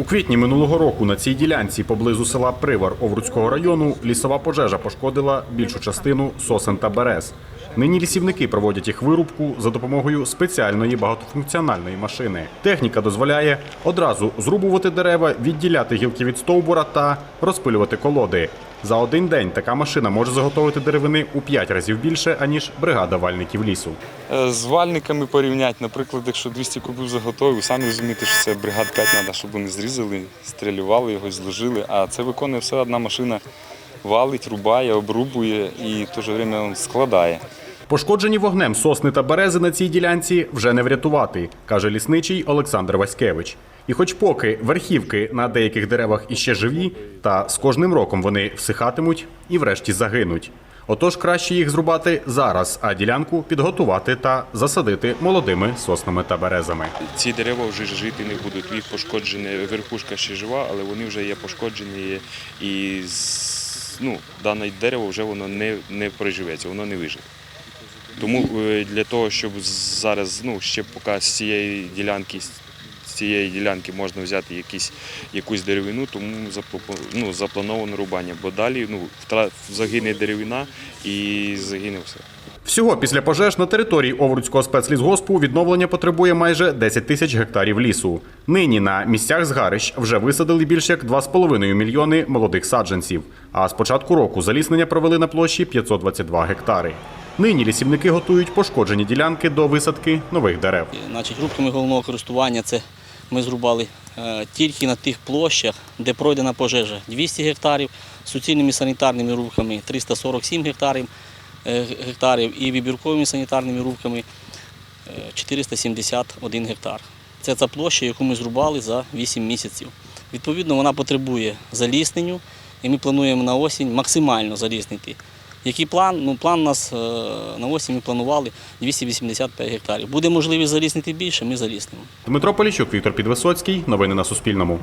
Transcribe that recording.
У квітні минулого року на цій ділянці поблизу села Привар Овруцького району лісова пожежа пошкодила більшу частину сосен та берез. Нині лісівники проводять їх вирубку за допомогою спеціальної багатофункціональної машини. Техніка дозволяє одразу зрубувати дерева, відділяти гілки від стовбура та розпилювати колоди. За один день така машина може заготовити деревини у 5 разів більше, аніж бригада вальників лісу. Е, З вальниками порівняти, наприклад, якщо 200 кубів заготовив, самі розумієте, що це бригад 5 треба, щоб вони зрізали, стрілювали його, зложили. А це виконує все одна машина, валить, рубає, обрубує і в те ж время складає. Пошкоджені вогнем сосни та берези на цій ділянці вже не врятувати, каже лісничий Олександр Васькевич. І хоч поки верхівки на деяких деревах іще живі, та з кожним роком вони всихатимуть і врешті загинуть. Отож краще їх зрубати зараз, а ділянку підготувати та засадити молодими соснами та березами. Ці дерева вже жити не будуть. Їх пошкоджені, верхушка ще жива, але вони вже є пошкоджені і ну, дане дерево вже воно не, не приживеться, воно не виживе. Тому е, для того, щоб зараз ну, ще поки з цієї ділянки, з цієї ділянки можна взяти якісь, якусь деревину, тому ну, заплановано рубання, бо далі ну, загине деревина і загине все. Всього після пожеж на території Овруцького спецлісгоспу відновлення потребує майже 10 тисяч гектарів лісу. Нині на місцях згарищ вже висадили більш як 2,5 мільйони молодих саджанців. А з початку року заліснення провели на площі 522 гектари. Нині лісівники готують пошкоджені ділянки до висадки нових дерев. Значить, групами головного користування це ми зрубали е, тільки на тих площах, де пройдена пожежа 200 гектарів, суцільними санітарними рубками 347 гектарів, е, гектарів і вибірковими санітарними рубками е, 471 гектар. Це та площа, яку ми зрубали за 8 місяців. Відповідно, вона потребує залісненню, і ми плануємо на осінь максимально заліснити. Який план? Ну, план у нас е, на осінь ми планували 285 гектарів. Буде можливість заліснити більше, ми заліснемо. Дмитро Полічук, Віктор Підвисоцький. Новини на Суспільному.